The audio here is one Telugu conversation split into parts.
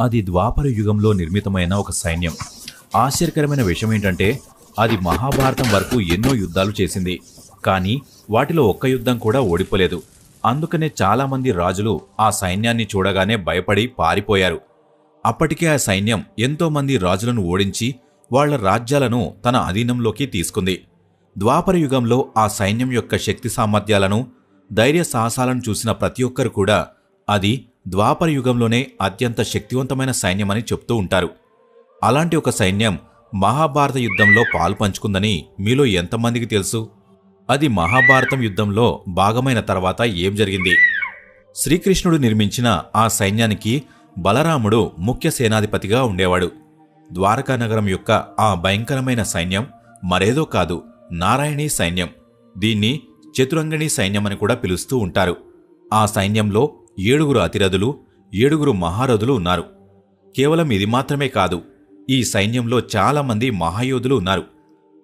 అది ద్వాపర యుగంలో నిర్మితమైన ఒక సైన్యం. ఆశ్చర్యకరమైన విషయం ఏంటంటే అది మహాభారతం వరకు ఎన్నో యుద్ధాలు చేసింది. కానీ వాటిలో ఒక్క యుద్ధం కూడా ఓడిపోలేదు. అందుకనే చాలామంది రాజులు ఆ సైన్యాన్ని చూడగానే భయపడి పారిపోయారు. అప్పటికే ఆ సైన్యం ఎంతోమంది రాజులను ఓడించి వాళ్ళ రాజ్యాలను తన అధీనంలోకి తీసుకుంది. ద్వాపర యుగంలో ఆ సైన్యం యొక్క శక్తి సామర్థ్యాలను ధైర్య సాహసాలను చూసిన ప్రతి ఒక్కరు కూడా అది ద్వాపర యుగంలోనే అత్యంత శక్తివంతమైన సైన్యమని చెప్తూ ఉంటారు. అలాంటి ఒక సైన్యం మహాభారత యుద్ధంలో పాల్పంచుకుందని మీలో ఎంతమందికి తెలుసు? అది మహాభారతం యుద్ధంలో భాగమైన తర్వాత ఏం జరిగింది? శ్రీకృష్ణుడు నిర్మించిన ఆ సైన్యానికి బలరాముడు ముఖ్య సేనాధిపతిగా ఉండేవాడు. ద్వారకా నగరం యొక్క ఆ భయంకరమైన సైన్యం మరేదో కాదు నారాయణీ సైన్యం. దీన్ని చతురంగణి సైన్యం అని కూడా పిలుస్తూ ఉంటారు. ఆ సైన్యంలో ఏడుగురు అతిరథులు ఏడుగురు మహారథులు ఉన్నారు. కేవలం ఇది మాత్రమే కాదు ఈ సైన్యంలో చాలామంది మహాయోధులు ఉన్నారు.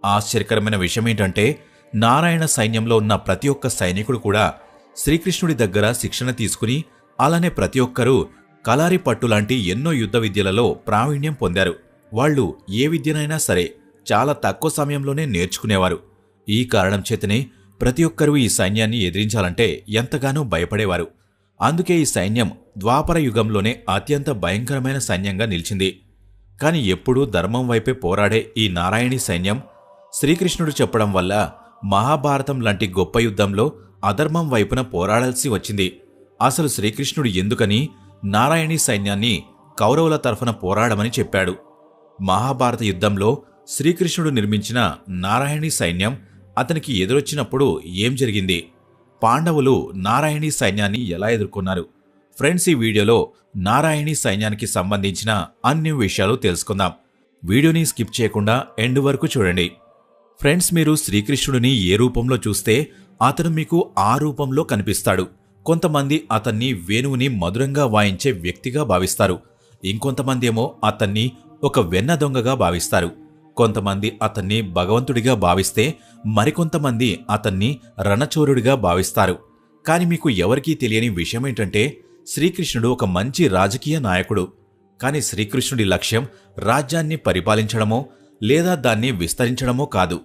ఆశ్చర్యకరమైన విషయమేంటంటే నారాయణ సైన్యంలో ఉన్న ప్రతి ఒక్క సైనికుడు కూడా శ్రీకృష్ణుడి దగ్గర శిక్షణ తీసుకుని అలానే ప్రతి ఒక్కరూ కలారి పట్టు లాంటి ఎన్నో యుద్ధ విద్యలలో ప్రావీణ్యం పొందారు. వాళ్ళు ఏ విద్యనైనా సరే చాలా తక్కువ సమయంలోనే నేర్చుకునేవారు. ఈ కారణం చేతనే ప్రతి ఒక్కరూ ఈ సైన్యాన్ని ఎదిరించాలంటే ఎంతగానో భయపడేవారు. అందుకే ఈ సైన్యం ద్వాపర యుగంలోనే అత్యంత భయంకరమైన సైన్యంగా నిలిచింది. కాని ఎప్పుడూ ధర్మం వైపే పోరాడే ఈ నారాయణి సైన్యం శ్రీకృష్ణుడు చెప్పడం వల్ల మహాభారతం లాంటి గొప్ప యుద్ధంలో అధర్మం వైపున పోరాడాల్సి వచ్చింది. అసలు శ్రీకృష్ణుడు ఎందుకని నారాయణి సైన్యాన్ని కౌరవుల తరఫున పోరాడమని చెప్పాడు. మహాభారత యుద్ధంలో శ్రీకృష్ణుడు నిర్మించిన నారాయణి సైన్యం అతనికి ఎదురొచ్చినప్పుడు ఏం జరిగింది? పాండవులు నారాయణి సైన్యాన్ని ఎలా ఎదుర్కొన్నారు? ఫ్రెండ్స్ ఈ వీడియోలో నారాయణి సైన్యానికి సంబంధించిన అన్ని విషయాలు తెలుసుకుందాం. వీడియోని స్కిప్ చేయకుండా ఎండ్ వరకు చూడండి. ఫ్రెండ్స్ మీరు శ్రీకృష్ణుడిని ఏ రూపంలో చూస్తే అతను మీకు ఆ రూపంలో కనిపిస్తాడు. కొంతమంది అతన్ని వేణువుని మధురంగా వాయించే వ్యక్తిగా భావిస్తారు. ఇంకొంతమంది ఏమో అతన్ని ఒక వెన్న దొంగగా భావిస్తారు. కొంతమంది అతన్ని భగవంతుడిగా భావిస్తే మరికొంతమంది అతన్ని రణచోరుడిగా భావిస్తారు. కాని మీకు ఎవరికీ తెలియని విషయం ఏంటంటే శ్రీకృష్ణుడు ఒక మంచి రాజకీయ నాయకుడు. కాని శ్రీకృష్ణుడి లక్ష్యం రాజ్యాన్ని పరిపాలించడమో లేదా దాన్ని విస్తరించడమో కాదు.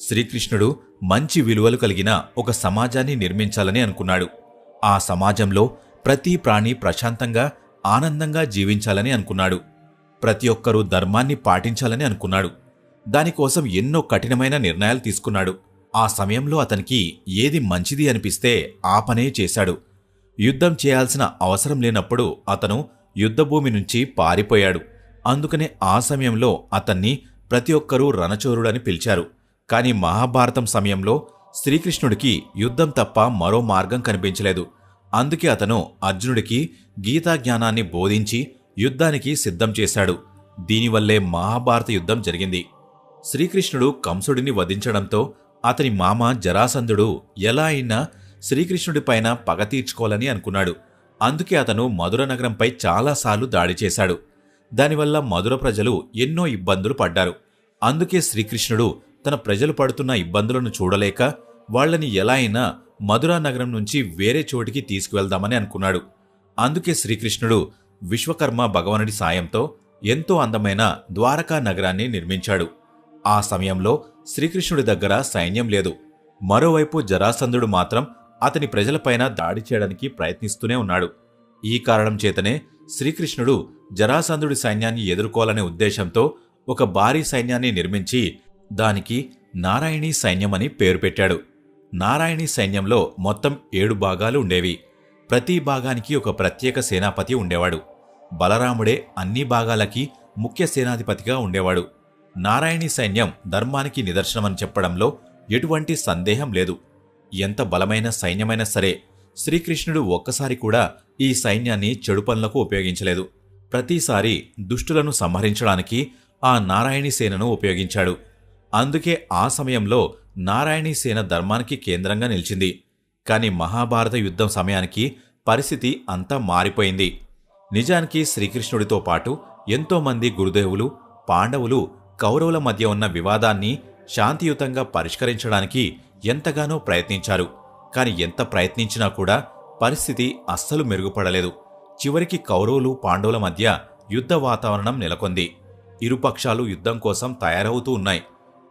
శ్రీకృష్ణుడు మంచి విలువలు కలిగిన ఒక సమాజాన్ని నిర్మించాలని అనుకున్నాడు. ఆ సమాజంలో ప్రతి ప్రాణి ప్రశాంతంగా ఆనందంగా జీవించాలని అనుకున్నాడు. ప్రతి ఒక్కరూ ధర్మాన్ని పాటించాలని అనుకున్నాడు. దానికోసం ఎన్నో కఠినమైన నిర్ణయాలు తీసుకున్నాడు. ఆ సమయంలో అతనికి ఏది మంచిది అనిపిస్తే ఆ పనే చేశాడు. యుద్ధం చేయాల్సిన అవసరం లేనప్పుడు అతను యుద్ధభూమి నుంచి పారిపోయాడు. అందుకనే ఆ సమయంలో అతన్ని ప్రతి ఒక్కరూ రణచోరుడని పిలిచారు. కాని మహాభారతం సమయంలో శ్రీకృష్ణుడికి యుద్ధం తప్ప మరో మార్గం కనిపించలేదు. అందుకే అతను అర్జునుడికి గీతా జ్ఞానాన్ని బోధించి యుద్ధానికి సిద్ధం చేశాడు. దీనివల్లే మహాభారత యుద్ధం జరిగింది. శ్రీకృష్ణుడు కంసుడిని వధించడంతో అతని మామ జరాసంధుడు ఎలా అయినా శ్రీకృష్ణుడిపైన పగ తీర్చుకోవాలని అనుకున్నాడు. అందుకే అతను మధుర నగరంపై చాలాసార్లు దాడి చేశాడు. దానివల్ల మధుర ప్రజలు ఎన్నో ఇబ్బందులు పడ్డారు. అందుకే శ్రీకృష్ణుడు తన ప్రజలు పడుతున్న ఇబ్బందులను చూడలేక వాళ్ళని ఎలా అయినా మధురా నగరం నుంచి వేరే చోటికి తీసుకువెళ్దామని అనుకున్నాడు. అందుకే శ్రీకృష్ణుడు విశ్వకర్మ భగవానుడి సాయంతో ఎంతో అందమైన ద్వారకా నగరాన్ని నిర్మించాడు. ఆ సమయంలో శ్రీకృష్ణుడి దగ్గర సైన్యం లేదు. మరోవైపు జరాసంధుడు మాత్రం అతని ప్రజలపైన దాడి చేయడానికి ప్రయత్నిస్తూనే ఉన్నాడు. ఈ కారణం చేతనే శ్రీకృష్ణుడు జరాసంధుడి సైన్యాన్ని ఎదుర్కోవాలనే ఉద్దేశంతో ఒక భారీ సైన్యాన్ని నిర్మించి దానికి నారాయణీ సైన్యమని పేరు పెట్టాడు. నారాయణీ సైన్యంలో మొత్తం ఏడు భాగాలు ఉండేవి. ప్రతి భాగానికి ఒక ప్రత్యేక సేనాపతి ఉండేవాడు. బలరాముడే అన్ని భాగాలకి ముఖ్య సేనాధిపతిగా ఉండేవాడు. నారాయణీ సైన్యం ధర్మానికి నిదర్శనమని చెప్పడంలో ఎటువంటి సందేహం లేదు. ఎంత బలమైన సైన్యమైనా సరే శ్రీకృష్ణుడు ఒక్కసారి కూడా ఈ సైన్యాన్ని చెడు పనులకు ఉపయోగించలేదు. ప్రతిసారి దుష్టులను సంహరించడానికి ఆ నారాయణి సేనను ఉపయోగించాడు. అందుకే ఆ సమయంలో నారాయణి సేన ధర్మానికి కేంద్రంగా నిలిచింది. కాని మహాభారత యుద్ధం సమయానికి పరిస్థితి అంతా మారిపోయింది. నిజానికి శ్రీకృష్ణుడితో పాటు ఎంతోమంది గురుదేవులు పాండవులు కౌరవుల మధ్య ఉన్న వివాదాన్ని శాంతియుతంగా పరిష్కరించడానికి ఎంతగానో ప్రయత్నించారు. కాని ఎంత ప్రయత్నించినా కూడా పరిస్థితి అస్సలు మెరుగుపడలేదు. చివరికి కౌరవులు పాండవుల మధ్య యుద్ధ వాతావరణం నెలకొంది. ఇరుపక్షాలు యుద్ధం కోసం తయారవుతూ ఉన్నాయి.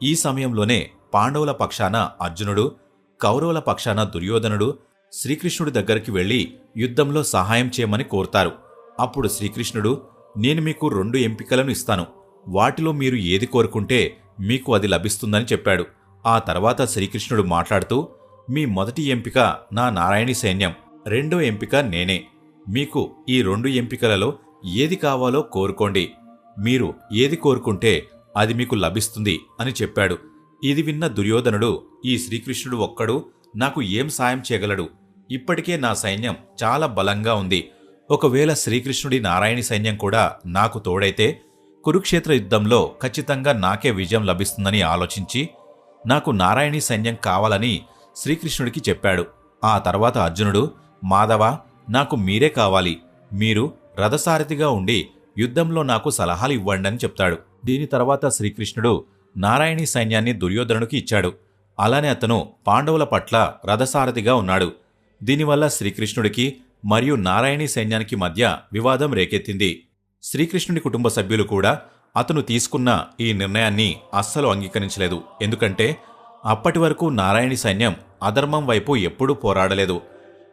ఈ సమయంలోనే పాండవుల పక్షాన అర్జునుడు కౌరవుల పక్షాన దుర్యోధనుడు శ్రీకృష్ణుడి దగ్గరికి వెళ్ళి యుద్ధంలో సహాయం చేయమని కోరుతారు. అప్పుడు శ్రీకృష్ణుడు నేను మీకు రెండు ఎంపికలను ఇస్తాను. వాటిలో మీరు ఏది కోరుకుంటే మీకు అది లభిస్తుందని చెప్పాడు. ఆ తర్వాత శ్రీకృష్ణుడు మాట్లాడుతూ మీ మొదటి ఎంపిక నా నారాయణి సైన్యం రెండో ఎంపిక నేనే. మీకు ఈ రెండు ఎంపికలలో ఏది కావాలో కోరుకోండి. మీరు ఏది కోరుకుంటే అది మీకు లభిస్తుంది అని చెప్పాడు. ఇది విన్న దుర్యోధనుడు ఈ శ్రీకృష్ణుడు ఒక్కడు నాకు ఏం సాయం చేయగలడు? ఇప్పటికే నా సైన్యం చాలా బలంగా ఉంది. ఒకవేళ శ్రీకృష్ణుడి నారాయణి సైన్యం కూడా నాకు తోడైతే కురుక్షేత్ర యుద్ధంలో ఖచ్చితంగా నాకే విజయం లభిస్తుందని ఆలోచించి నాకు నారాయణి సైన్యం కావాలని శ్రీకృష్ణుడికి చెప్పాడు. ఆ తర్వాత అర్జునుడు మాధవ నాకు మీరే కావాలి. మీరు రథసారథిగా ఉండి యుద్ధంలో నాకు సలహాలు ఇవ్వండి అని చెప్తాడు. దీని తర్వాత శ్రీకృష్ణుడు నారాయణి సైన్యాన్ని దుర్యోధనుడికి ఇచ్చాడు. అలానే అతను పాండవుల పట్ల రథసారథిగా ఉన్నాడు. దీనివల్ల శ్రీకృష్ణుడికి మరియు నారాయణి సైన్యానికి మధ్య వివాదం రేకెత్తింది. శ్రీకృష్ణుడి కుటుంబ సభ్యులు కూడా అతను తీసుకున్న ఈ నిర్ణయాన్ని అస్సలు అంగీకరించలేదు. ఎందుకంటే అప్పటి వరకు నారాయణి సైన్యం అధర్మం వైపు ఎప్పుడూ పోరాడలేదు.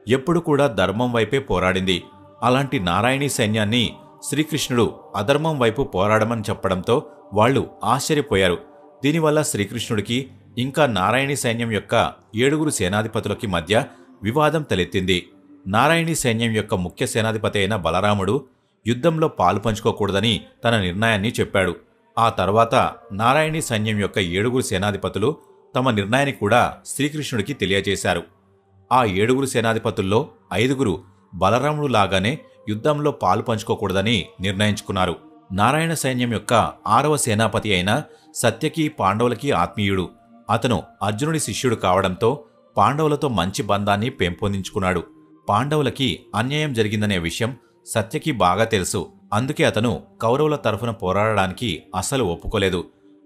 ఎప్పుడు కూడా ధర్మం వైపే పోరాడింది. అలాంటి నారాయణి సైన్యాన్ని శ్రీకృష్ణుడు అధర్మం వైపు పోరాడమని చెప్పడంతో వాళ్ళు ఆశ్చర్యపోయారు. దీనివల్ల శ్రీకృష్ణుడికి ఇంకా నారాయణి సైన్యం యొక్క ఏడుగురు సేనాధిపతులకి మధ్య వివాదం తలెత్తింది. నారాయణి సైన్యం యొక్క ముఖ్య సేనాధిపతి అయిన బలరాముడు యుద్ధంలో పాలు పంచుకోకూడదని తన నిర్ణయాన్ని చెప్పాడు. ఆ తర్వాత నారాయణి సైన్యం యొక్క ఏడుగురు సేనాధిపతులు తమ నిర్ణయాన్ని కూడా శ్రీకృష్ణుడికి తెలియజేశారు. ఆ ఏడుగురు సేనాధిపతుల్లో ఐదుగురు బలరాముడు లాగానే యుద్ధంలో పాలు పంచుకోకూడదని నిర్ణయించుకున్నారు. నారాయణ సైన్యం యొక్క ఆరవ సేనాపతి అయిన సత్యకి పాండవులకి ఆత్మీయుడు. అతను అర్జునుడి శిష్యుడు కావడంతో పాండవులతో మంచి బంధాన్ని పెంపొందించుకున్నాడు. పాండవులకి అన్యాయం జరిగిందనే విషయం సత్యకి బాగా తెలుసు. అందుకే అతను కౌరవుల తరఫున పోరాడడానికి అస్సలు ఒప్పుకోలేదు.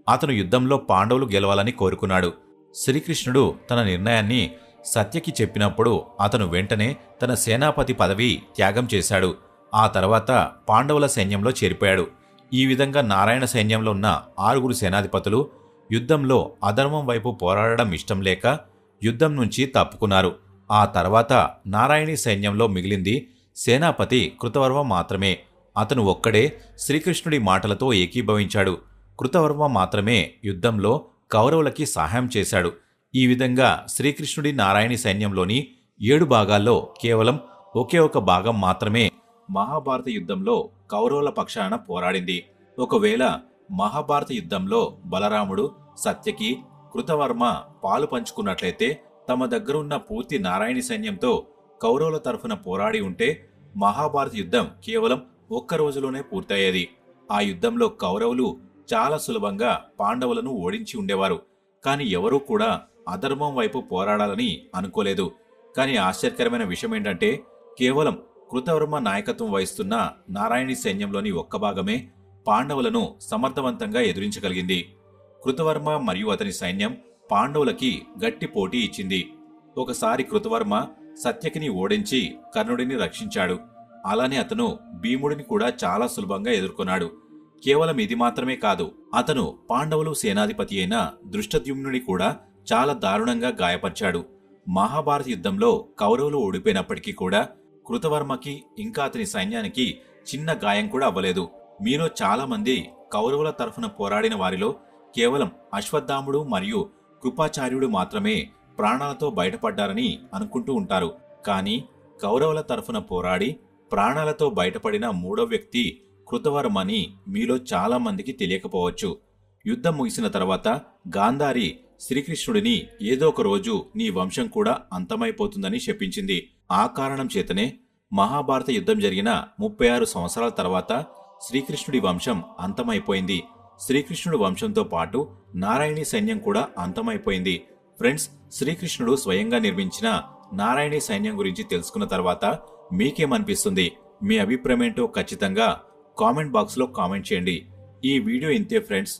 అతను యుద్ధంలో పాండవులు గెలవాలని కోరుకున్నాడు. శ్రీకృష్ణుడు తన నిర్ణయాన్ని సత్యకి చెప్పినప్పుడు అతను వెంటనే తన సేనాపతి పదవి త్యాగం చేశాడు. ఆ తర్వాత పాండవుల సైన్యంలో చేరిపోయాడు. ఈ విధంగా నారాయణ సైన్యంలో ఉన్న ఆరుగురు సేనాధిపతులు యుద్ధంలో అధర్మం వైపు పోరాడడం ఇష్టం లేక యుద్ధం నుంచి తప్పుకున్నారు. ఆ తర్వాత నారాయణి సైన్యంలో మిగిలింది సేనాపతి కృతవర్మ మాత్రమే. అతను ఒక్కడే శ్రీకృష్ణుడి మాటలతో ఏకీభవించాడు. కృతవర్మ మాత్రమే యుద్ధంలో కౌరవులకి సహాయం చేశాడు. ఈ విధంగా శ్రీకృష్ణుడి నారాయణి సైన్యంలోని ఏడు భాగాల్లో కేవలం ఒకే ఒక భాగం మాత్రమే మహాభారత యుద్ధంలో కౌరవుల పక్షాన పోరాడింది. ఒకవేళ మహాభారత యుద్ధంలో బలరాముడు సత్యకి కృతవర్మ పాలు పంచుకున్నట్లయితే తమ దగ్గరున్న పూర్తి నారాయణ సైన్యంతో కౌరవుల తరఫున పోరాడి ఉంటే మహాభారత యుద్ధం కేవలం ఒక్క రోజులోనే పూర్తయ్యేది. ఆ యుద్ధంలో కౌరవులు చాలా సులభంగా పాండవులను ఓడించి ఉండేవారు. కాని ఎవరూ కూడా అధర్మం వైపు పోరాడాలని అనుకోలేదు. కానీ ఆశ్చర్యకరమైన విషయం ఏంటంటే కేవలం కృతవర్మ నాయకత్వం వహిస్తున్న నారాయణి సైన్యంలోని ఒక్క భాగమే పాండవులను సమర్థవంతంగా ఎదురించగలిగింది. కృతవర్మ మరియు అతని సైన్యం పాండవులకి గట్టి పోటీ ఇచ్చింది. ఒకసారి కృతవర్మ సత్యకిని ఓడించి కర్ణుడిని రక్షించాడు. అలానే అతను భీముడిని కూడా చాలా సులభంగా ఎదుర్కొన్నాడు. కేవలం ఇది మాత్రమే కాదు అతను పాండవులు సేనాధిపతి అయిన దృష్టద్యుమ్నుని కూడా చాలా దారుణంగా గాయపరిచాడు. మహాభారత యుద్ధంలో కౌరవులు ఓడిపోయినప్పటికీ కూడా కృతవర్మకి ఇంకా అతని సైన్యానికి చిన్న గాయం కూడా అవ్వలేదు. మీలో చాలామంది కౌరవుల తరఫున పోరాడిన వారిలో కేవలం అశ్వత్థాముడు మరియు కృపాచార్యుడు మాత్రమే ప్రాణాలతో బయటపడ్డారని అనుకుంటూ ఉంటారు. కానీ కౌరవుల తరఫున పోరాడి ప్రాణాలతో బయటపడిన మూడో వ్యక్తి కృతవర్మని మీలో చాలామందికి తెలియకపోవచ్చు. యుద్ధం ముగిసిన తర్వాత గాంధారి శ్రీకృష్ణుడిని ఏదో ఒక రోజు నీ వంశం కూడా అంతమైపోతుందని శపించింది. ఆ కారణం చేతనే మహాభారత యుద్ధం జరిగిన ముప్పై ఆరు సంవత్సరాల తర్వాత శ్రీకృష్ణుడి వంశం అంతమైపోయింది. శ్రీకృష్ణుడి వంశంతో పాటు నారాయణి సైన్యం కూడా అంతమైపోయింది. ఫ్రెండ్స్ శ్రీకృష్ణుడు స్వయంగా నిర్మించిన నారాయణి సైన్యం గురించి తెలుసుకున్న తర్వాత మీకేమనిపిస్తుంది? మీ అభిప్రాయం ఏంటో ఖచ్చితంగా కామెంట్ బాక్స్లో కామెంట్ చేయండి. ఈ వీడియో ఇంతే ఫ్రెండ్స్.